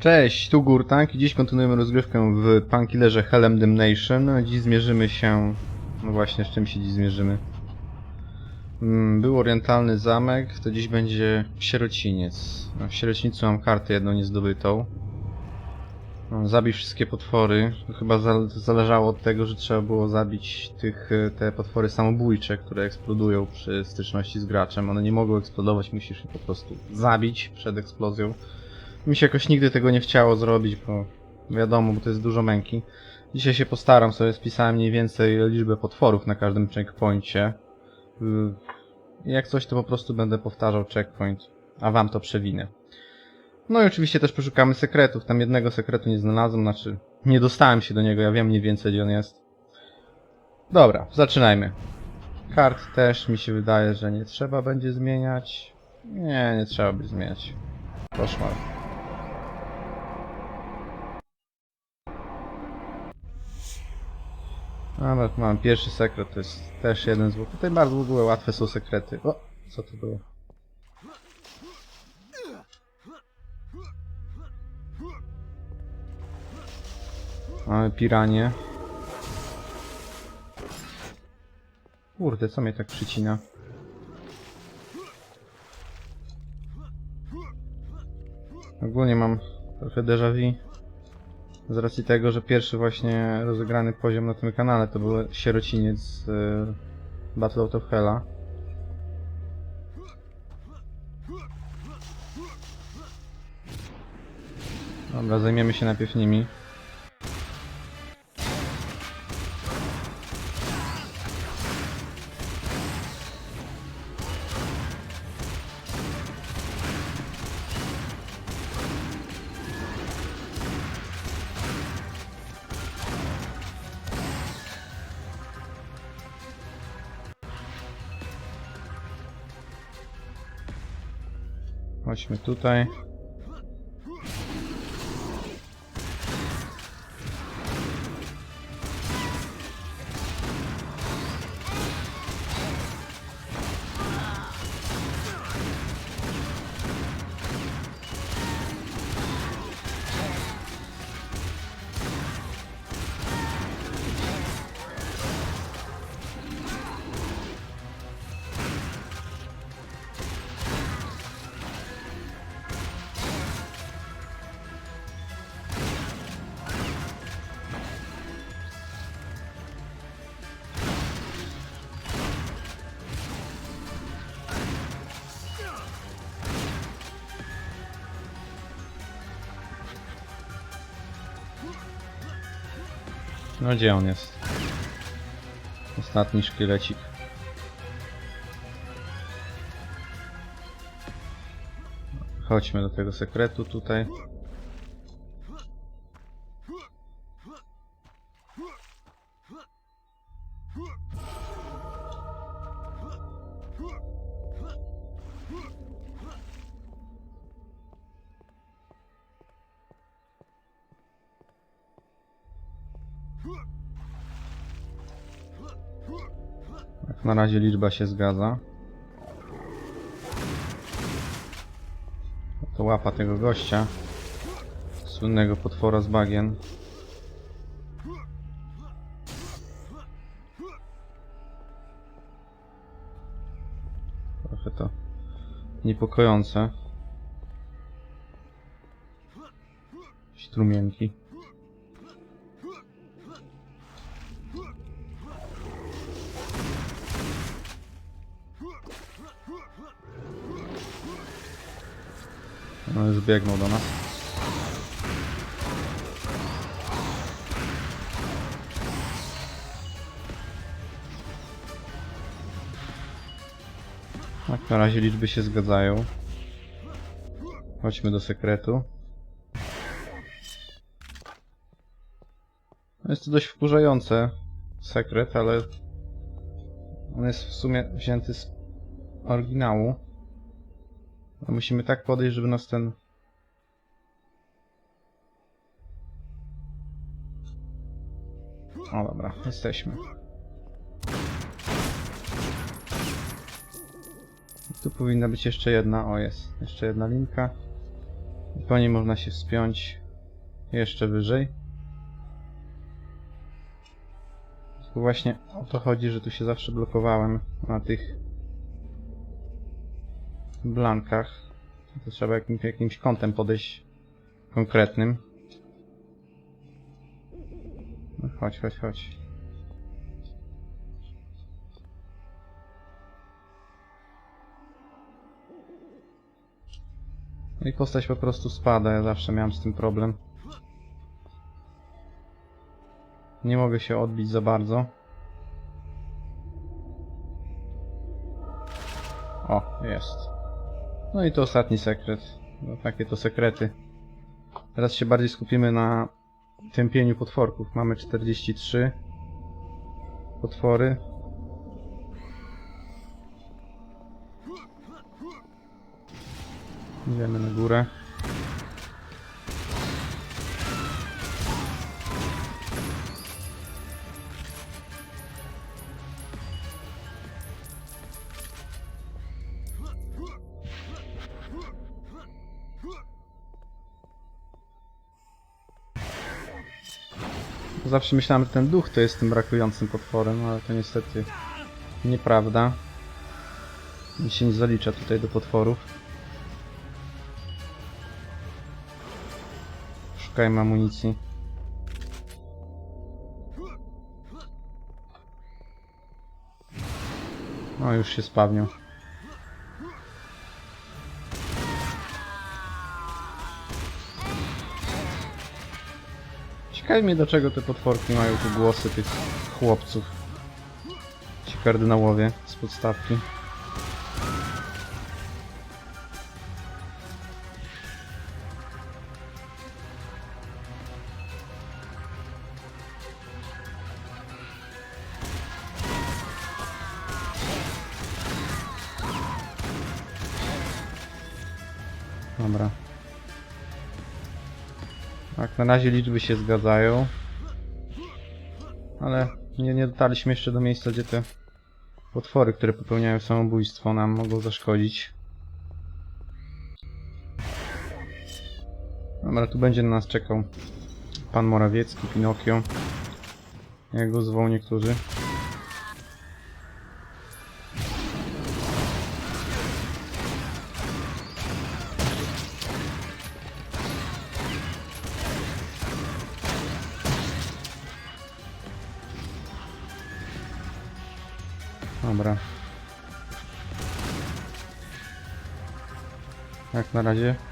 Cześć, tu Gurtank i dziś kontynuujemy rozgrywkę w Punkillerze Helm Damnation. Dziś zmierzymy się... No właśnie, z czym się dziś zmierzymy? Mm, Był orientalny zamek, to dziś będzie sierociniec. No, W sierocinicu mam kartę jedną niezdobytą. No, Zabij wszystkie potwory. Chyba za- zależało od tego, że trzeba było zabić tych, e, te potwory samobójcze, które eksplodują przy styczności z graczem. One nie mogą eksplodować, musisz je po prostu zabić przed eksplozją. Mi się jakoś nigdy tego nie chciało zrobić, bo wiadomo, bo to jest dużo męki. Dzisiaj się postaram, sobie spisałem mniej więcej liczbę potworów na każdym checkpoincie. Yy, Jak coś, to po prostu będę powtarzał checkpoint, a wam to przewinę. No i oczywiście też poszukamy sekretów. Tam jednego sekretu nie znalazłem, znaczy nie dostałem się do niego, ja wiem mniej więcej gdzie on jest. Dobra, zaczynajmy. Kart też mi się wydaje, że nie trzeba będzie zmieniać. Nie, nie trzeba by zmieniać. Koszmar. Dobra, tu mam pierwszy sekret, to jest też jeden z... Tutaj bardzo w ogóle łatwe są sekrety. O, co to było? Mamy piranie. Kurde, co mnie tak przycina? Ogólnie mam trochę déjà vu. Z racji tego, że pierwszy właśnie rozegrany poziom na tym kanale to był sierociniec y, Battle of Hella. Dobra, zajmiemy się najpierw nimi. Chodźmy tutaj. No gdzie on jest? Ostatni szkielecik. Chodźmy do tego sekretu tutaj. Na razie liczba się zgadza. To łapa tego gościa. Słynnego potwora z bagien. Trochę to niepokojące. Strumienki. No już biegnął do nas. Tak, na razie liczby się zgadzają. Chodźmy do sekretu. No Jest to dość wkurzające sekret, ale on jest w sumie wzięty z oryginału. No musimy tak podejść, żeby nas ten... O dobra, jesteśmy. Tu powinna być jeszcze jedna, o jest, jeszcze jedna linka. I po niej można się wspiąć jeszcze wyżej. Tylko właśnie o to chodzi, że tu się zawsze blokowałem na tych blankach. To trzeba jakimś, jakimś kątem podejść konkretnym. No chodź, chodź, chodź. No i postać po prostu spada, ja zawsze miałem z tym problem. Nie mogę się odbić za bardzo. O, jest. No i to ostatni sekret. No, takie to sekrety. Teraz się bardziej skupimy na tępieniu potworków. Mamy 43 potwory. Idziemy na górę. Zawsze myślałem, że ten duch to jest tym brakującym potworem, ale to niestety nieprawda. Mi się nie zalicza tutaj do potworów. Szukajmy amunicji. No już się spawnią. Ciekawi mnie do czego te potworki mają tu głosy tych chłopców. Ci kardynałowie z podstawki. Dobra. Tak, na razie liczby się zgadzają. Ale nie, nie dotarliśmy jeszcze do miejsca, gdzie te potwory, które popełniają samobójstwo, nam mogą zaszkodzić. Dobra, tu będzie na nas czekał pan Morawiecki, Pinokio. Jak go zwą niektórzy. Razie.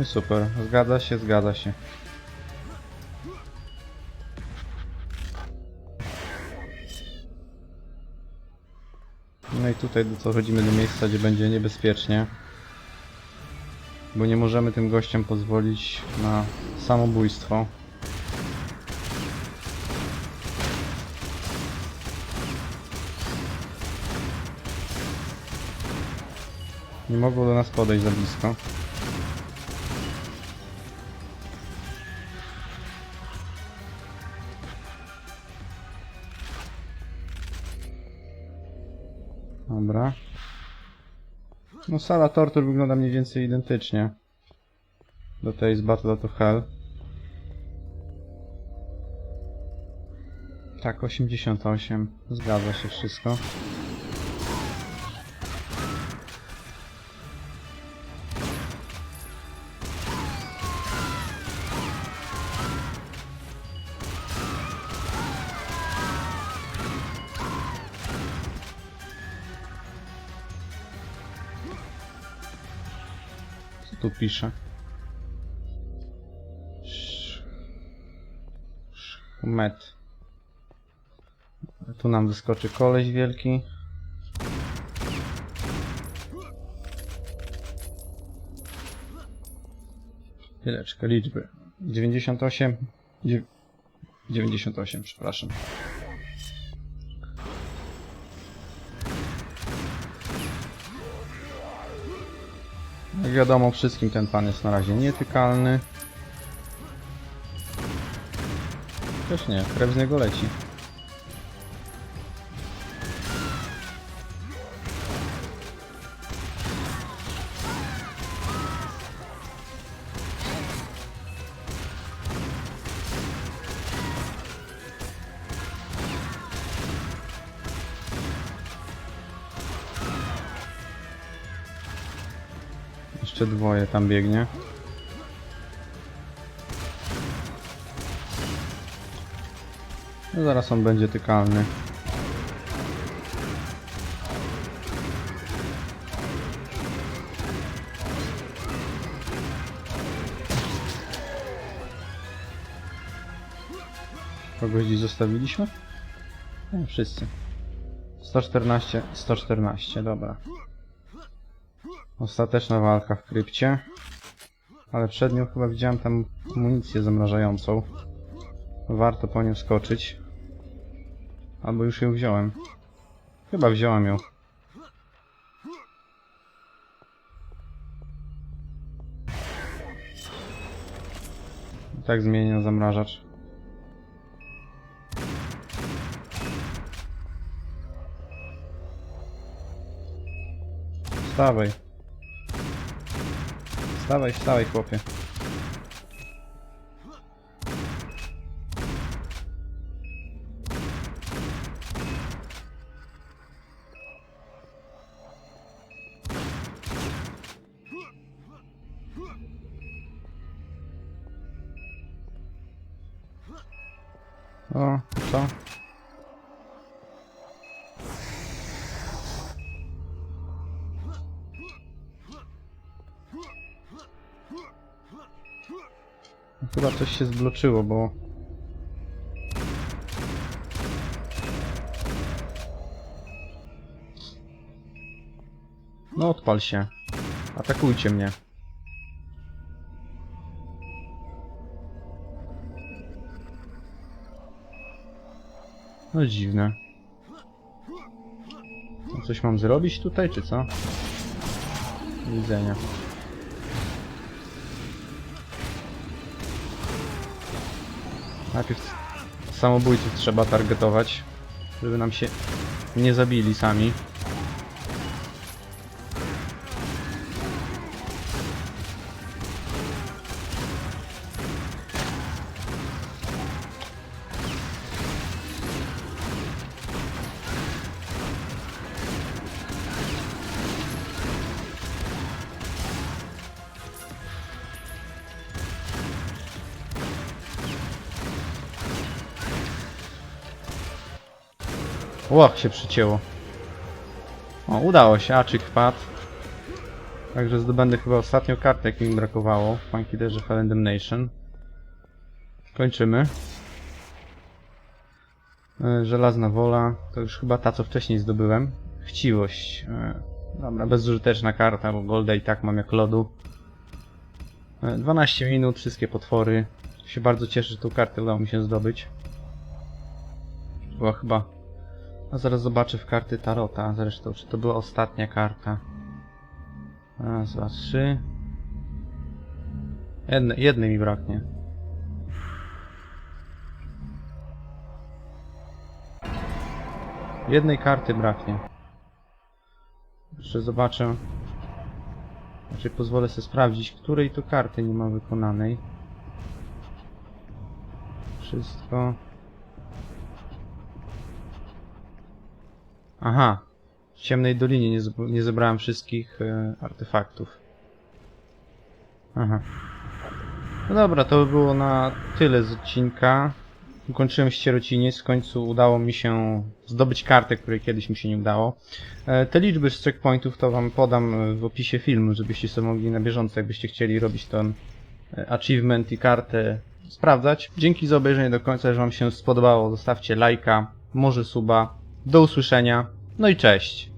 I super. Zgadza się, zgadza się. No i tutaj dochodzimy do miejsca, gdzie będzie niebezpiecznie. Bo nie możemy tym gościom pozwolić na samobójstwo. Nie mogą do nas podejść za blisko. No sala tortur wygląda mniej więcej identycznie. Do tej z Battle to Hell. Tak, 88. Zgadza się wszystko. Pisze? Sz- Szmet. Tu nam wyskoczy koleś wielki. Chwileczkę, liczby. 98. dziew- 98, przepraszam. Wiadomo, wszystkim ten pan jest na razie nietykalny. Też nie, krew z niego leci. Jeszcze dwoje tam biegnie. No zaraz on będzie tykalny. Kogoś dziś zostawiliśmy? Nie, wszyscy. 114, 114, dobra. Ostateczna walka w krypcie. Ale przed nią chyba widziałem tam amunicję zamrażającą. Warto po nią skoczyć. Albo już ją wziąłem. Chyba wziąłem ją. I tak zmienię zamrażacz. Wstawaj. Wstawaj, wstawaj chłopie. Chyba coś się zbloczyło, bo... No odpal się. Atakujcie mnie. No dziwne. Coś mam zrobić tutaj, czy co? Do widzenia. Najpierw samobójców trzeba targetować, żeby nam się nie zabili sami. Łoch się przycięło. O, udało się, Aczyk wpadł. Także zdobędę chyba ostatnią kartę, jak mi brakowało w Funkiderze Hell Nation. Kończymy. E, Żelazna wola, to już chyba ta, co wcześniej zdobyłem. Chciwość. E, Dobra, bezużyteczna karta, bo Golda i tak mam jak lodu. E, 12 minut, wszystkie potwory. Się bardzo cieszę, że tą kartę udało mi się zdobyć. Była chyba a zaraz zobaczę w karty Tarota, zresztą, czy to była ostatnia karta. Raz, dwa, trzy. Jedne, jednej mi braknie. Jednej karty braknie. Jeszcze zobaczę. Znaczy pozwolę sobie sprawdzić, której to karty nie ma wykonanej. Wszystko. Aha. W ciemnej dolinie nie, nie zebrałem wszystkich e, artefaktów. Aha. No dobra, to by było na tyle z odcinka. Ukończyłem ścierociniec, w końcu udało mi się zdobyć kartę, której kiedyś mi się nie udało. E, te liczby z checkpointów to wam podam w opisie filmu, żebyście sobie mogli na bieżąco, jakbyście chcieli robić ten achievement i kartę sprawdzać. Dzięki za obejrzenie do końca, że wam się spodobało, zostawcie lajka. może suba. Do usłyszenia. No i cześć.